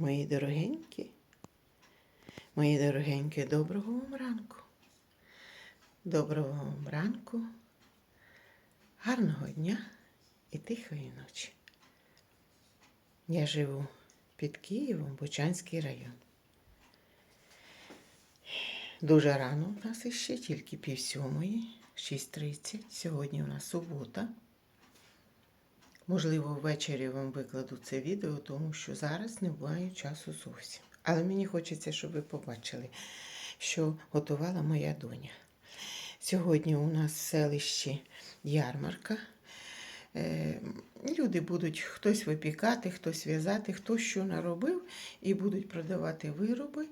Мої дорогенькі, мої дорогенькі, доброго вам ранку. Доброго вам ранку, гарного дня і тихої ночі. Я живу під Києвом, Бучанський район. Дуже рано у нас іще, тільки пів сьомої, 6.30. Сьогодні у нас субота. Можливо, ввечері вам викладу це відео, тому що зараз не маю часу зовсім. Але мені хочеться, щоб ви побачили, що готувала моя доня. Сьогодні у нас в селищі ярмарка. Е, Люди будуть хтось випікати, хтось в'язати, хто що наробив, і будуть продавати вироби.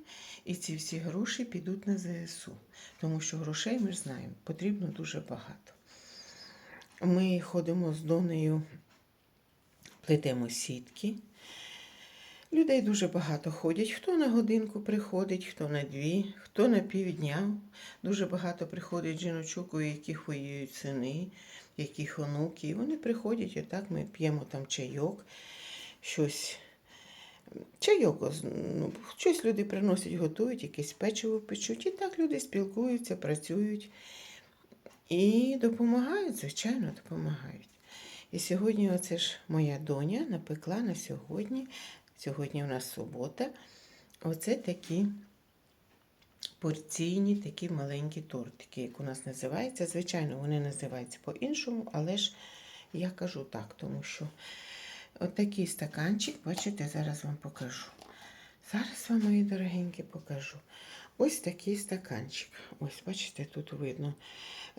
І ці всі гроші підуть на ЗСУ. Тому що грошей, ми ж знаємо, потрібно дуже багато. Ми ходимо з Донею, плетемо сітки. Людей дуже багато ходять. Хто на годинку приходить, хто на дві, хто на півдня. Дуже багато приходить жіночок, у яких воюють сини, яких онуки. І вони приходять, і так ми п'ємо там чайок, щось. Чайок, ну, щось люди приносять, готують, якесь печиво печуть. І так люди спілкуються, працюють і допомагають, звичайно, допомагають. І сьогодні, оце ж моя доня напекла на сьогодні. Сьогодні у нас субота. Оце такі порційні, такі маленькі тортики, як у нас називається. Звичайно, вони називаються по-іншому, але ж я кажу так, тому що отакий стаканчик, бачите, зараз вам покажу. Зараз вам, мої дорогенькі, покажу. Ось такий стаканчик. Ось, бачите, тут видно.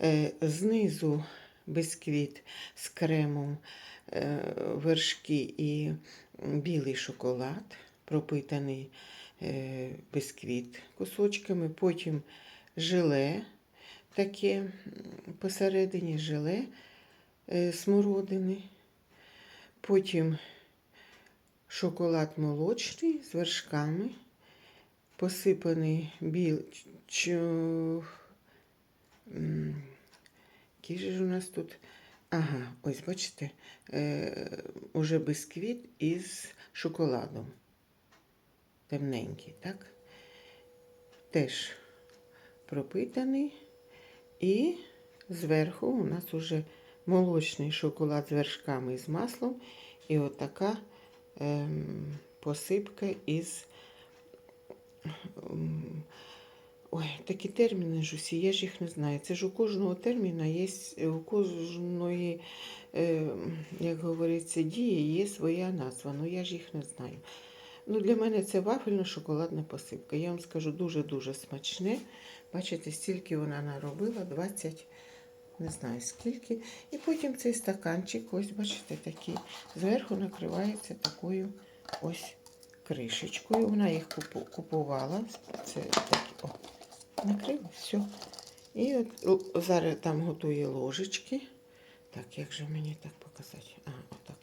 Е, знизу бисквіт з кремом, е, вершки і білий шоколад, пропитаний е, бисквіт кусочками, потім желе таке посередині желе е, смородини, потім шоколад молочний з вершками, посипаний біл... який же у нас тут? Ага, ось бачите, е, уже бисквіт із шоколадом. Темненький, так? Теж пропитаний. І зверху у нас уже молочний шоколад з вершками і з маслом. І отака ем, посипка із. ем, Ой, такі терміни ж усі, я ж їх не знаю. Це ж у кожного терміна є, у кожної, е, як говориться, дії є своя назва. Ну я ж їх не знаю. Ну, для мене це вафельно-шоколадна посипка. Я вам скажу дуже-дуже смачне. Бачите, стільки вона наробила, 20, не знаю скільки. І потім цей стаканчик, ось, бачите, такий, зверху накривається такою ось кришечкою. Вона їх купувала. Це такі, о, накрила, все. І от зараз там готує ложечки. Так, як же мені так показати? Ага, отак.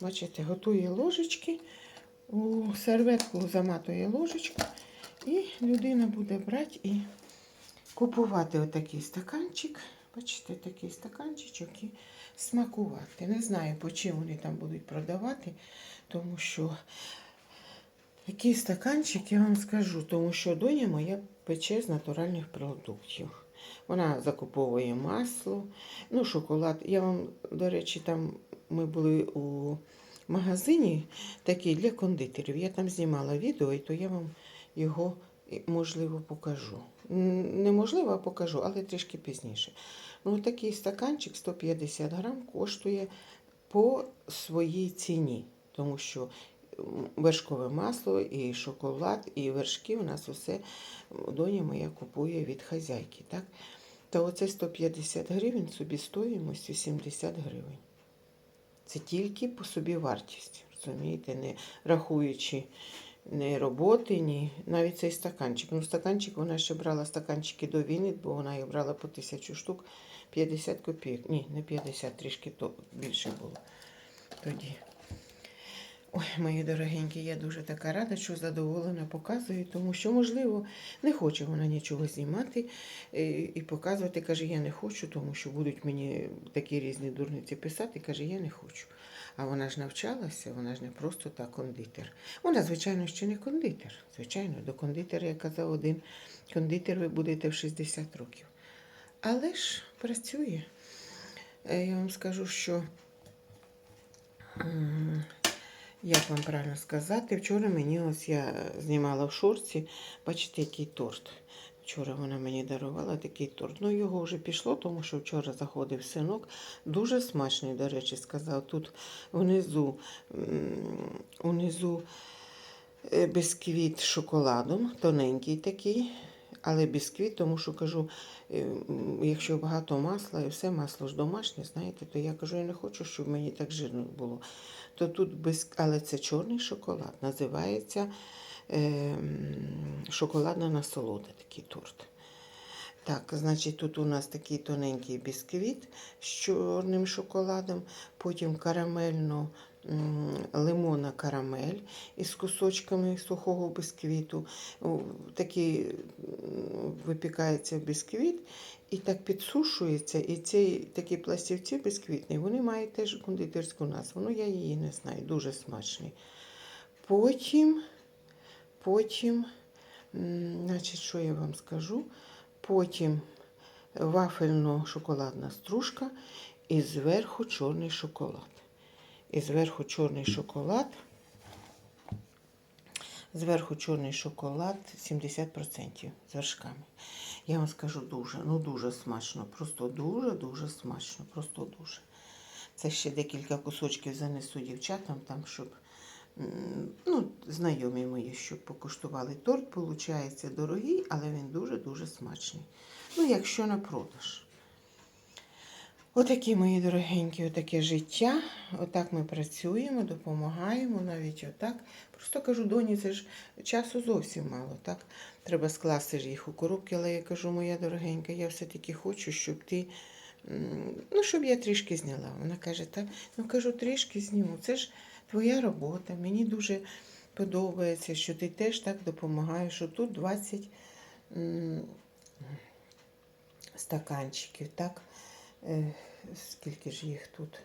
Бачите, готує ложечки, у серветку заматує ложечку, і людина буде брати і купувати отакий стаканчик. Бачите, такий стаканчичок і смакувати. Не знаю, по чим вони там будуть продавати, тому що такий стаканчик я вам скажу, тому що доня моя пече з натуральних продуктів. Вона закуповує масло, ну, шоколад. Я вам, до речі, там ми були у магазині такий для кондитерів. Я там знімала відео, і то я вам його можливо покажу. Неможливо, а покажу, але трішки пізніше. Ну, такий стаканчик 150 грам коштує по своїй ціні, тому що вершкове масло, і шоколад, і вершки у нас усе доня моя купує від хазяйки. Так? Та оце 150 гривень собі стоїмость 80 гривень. Це тільки по собі вартість, розумієте, не рахуючи ні роботи, ні навіть цей стаканчик. Ну, стаканчик вона ще брала стаканчики до війни, бо вона їх брала по тисячу штук 50 копійок. Ні, не 50, трішки то більше було тоді. Ой, мої дорогенькі, я дуже така рада, що задоволена показую, тому що, можливо, не хоче вона нічого знімати е, і показувати. Каже, я не хочу, тому що будуть мені такі різні дурниці писати. Каже, я не хочу. А вона ж навчалася, вона ж не просто так кондитер. Вона, звичайно, ще не кондитер. Звичайно, до кондитера, я казав, один кондитер ви будете в 60 років. Але ж працює. Е, Я вам скажу, що як вам правильно сказати, вчора мені ось я знімала в шорці, бачите, який торт. Вчора вона мені дарувала такий торт. Ну, його вже пішло, тому що вчора заходив синок. Дуже смачний, до речі, сказав. Тут внизу, унизу е, з шоколадом, тоненький такий, але бісквіт, тому що кажу, е, якщо багато масла і все масло ж домашнє, знаєте, то я кажу, я не хочу, щоб мені так жирно було. То тут без, але це чорний шоколад, називається е, шоколадна насолода, такий торт. Так, значить, тут у нас такий тоненький бісквіт з чорним шоколадом, потім карамельно м, лимонна карамель із кусочками сухого бісквіту. Такий випікається бісквіт і так підсушується. І ці такі пластівці бісквітні, вони мають теж кондитерську назву. Ну, я її не знаю, дуже смачний. Потім, потім, значить, що я вам скажу? Потім вафельно-шоколадна стружка і зверху чорний шоколад. І зверху чорний шоколад. Зверху чорний шоколад 70% з вершками. Я вам скажу дуже, ну дуже смачно. Просто дуже-дуже смачно. Просто дуже. Це ще декілька кусочків занесу дівчатам, там, щоб ну, знайомі мої, щоб покуштували. Торт, виходить, дорогий, але він дуже-дуже смачний. Ну, якщо на продаж. Отакі мої дорогенькі, отаке життя. Отак ми працюємо, допомагаємо навіть отак. Просто кажу, доні, це ж часу зовсім мало. так? Треба скласти ж їх у коробки, але я кажу, моя дорогенька, я все-таки хочу, щоб ти. Ну, щоб я трішки зняла. Вона каже, та ну кажу, трішки зніму. Це ж твоя робота. Мені дуже подобається, що ти теж так допомагаєш. Що тут 20 стаканчиків, так? Скільки ж їх тут?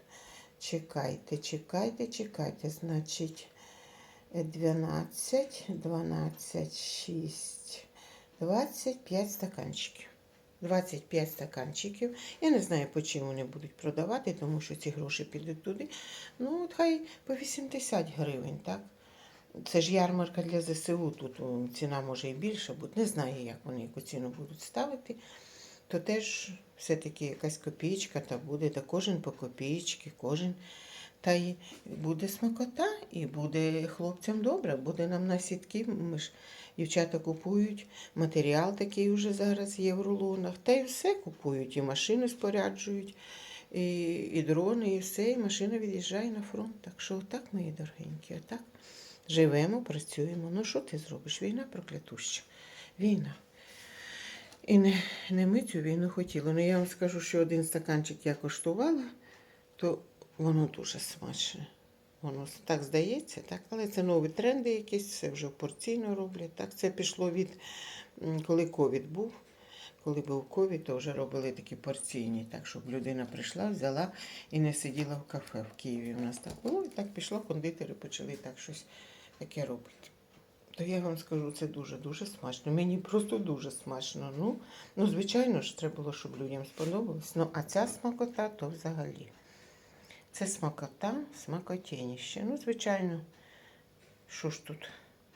Чекайте, чекайте, чекайте. Значить, е, 12, 12, 6, 25 стаканчиків. 25 стаканчиків. Я не знаю, по чим вони будуть продавати, тому що ці гроші підуть туди. Ну, от хай по 80 гривень, так? Це ж ярмарка для ЗСУ, тут ціна може і більша бути. Не знаю, як вони яку ціну будуть ставити то теж все-таки якась копійка та буде, та кожен по копійки, кожен. Та й буде смакота, і буде хлопцям добре, буде нам на сітки. Ми ж дівчата купують, матеріал такий вже зараз є в рулонах. Та й все купують, і машини споряджують, і, і дрони, і все, і машина від'їжджає на фронт. Так що отак, мої дорогенькі, отак. Живемо, працюємо. Ну що ти зробиш? Війна проклятуща. Війна. І не, не ми цю війну хотіли. Ну я вам скажу, що один стаканчик я коштувала, то воно дуже смачне. Воно так здається, так, але це нові тренди якісь, це вже порційно роблять. Так, це пішло від коли ковід був. Коли був ковід, то вже робили такі порційні, так, щоб людина прийшла, взяла і не сиділа в кафе в Києві. У нас так було, і так пішло, кондитери почали так щось таке робити. То я вам скажу, це дуже-дуже смачно. Мені просто дуже смачно. Ну, ну, звичайно ж, треба було, щоб людям сподобалось. Ну, а ця смакота, то взагалі. Це смакота, смакотєніще. Ну, звичайно, що ж тут?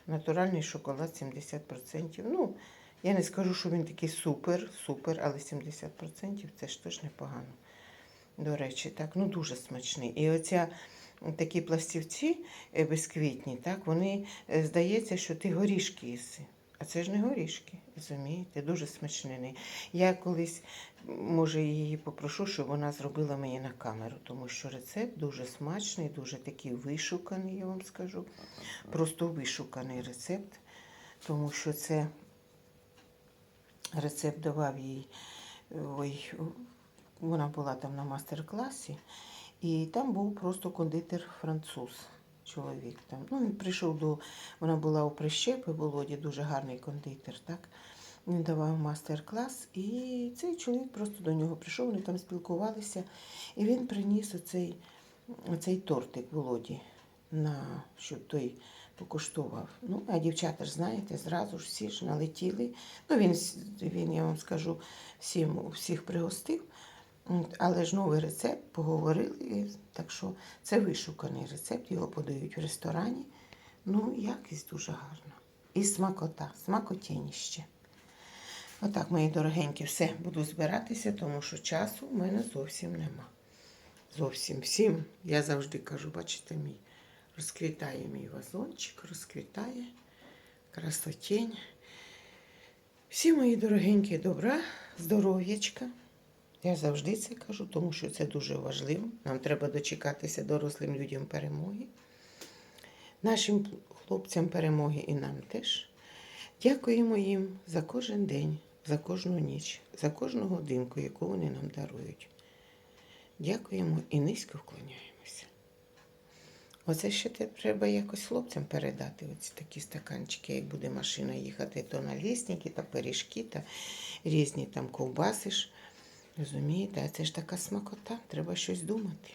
Натуральний шоколад 70%. Ну, я не скажу, що він такий супер, супер, але 70% це ж теж непогано. До речі, так, ну дуже смачний. І оця такі пластівці е, безквітні, так, вони е, здається, що ти горішки їси. А це ж не горішки, розумієте, дуже смачнений. Я колись, може, її попрошу, щоб вона зробила мені на камеру, тому що рецепт дуже смачний, дуже такий вишуканий, я вам скажу. Просто вишуканий рецепт, тому що це рецепт давав їй. Ой, вона була там на мастер-класі, і там був просто кондитер француз, чоловік. Там. Ну, він прийшов до. Вона була у прищепи Володі, дуже гарний кондитер, так? Він давав мастер-клас, і цей чоловік просто до нього прийшов, вони там спілкувалися, і він приніс оцей цей тортик Володі, на, щоб той покуштував. Ну, а дівчата ж знаєте, зразу ж всі ж налетіли. Ну, він, він я вам скажу, всім, всіх пригостив. Але ж новий рецепт поговорили, так що це вишуканий рецепт, його подають в ресторані. Ну, якість дуже гарна. І смакота, смакотєніще. Отак, мої дорогенькі, все, буду збиратися, тому що часу в мене зовсім нема. Зовсім всім. Я завжди кажу, бачите, мій розквітає мій вазончик, розквітає красотень. Всі мої дорогенькі добра, здоров'ячка. Я завжди це кажу, тому що це дуже важливо. Нам треба дочекатися дорослим людям перемоги. Нашим хлопцям перемоги і нам теж. Дякуємо їм за кожен день, за кожну ніч, за кожну годинку, яку вони нам дарують. Дякуємо і низько вклоняємося. Оце ще треба якось хлопцям передати. Ось такі стаканчики, як буде машина їхати, то налісники, та пиріжки, та різні там ковбаси ж. Розумієте, а це ж така смакота, треба щось думати.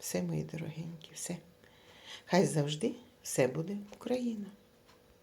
Все, мої дорогенькі, все. Хай завжди все буде Україна.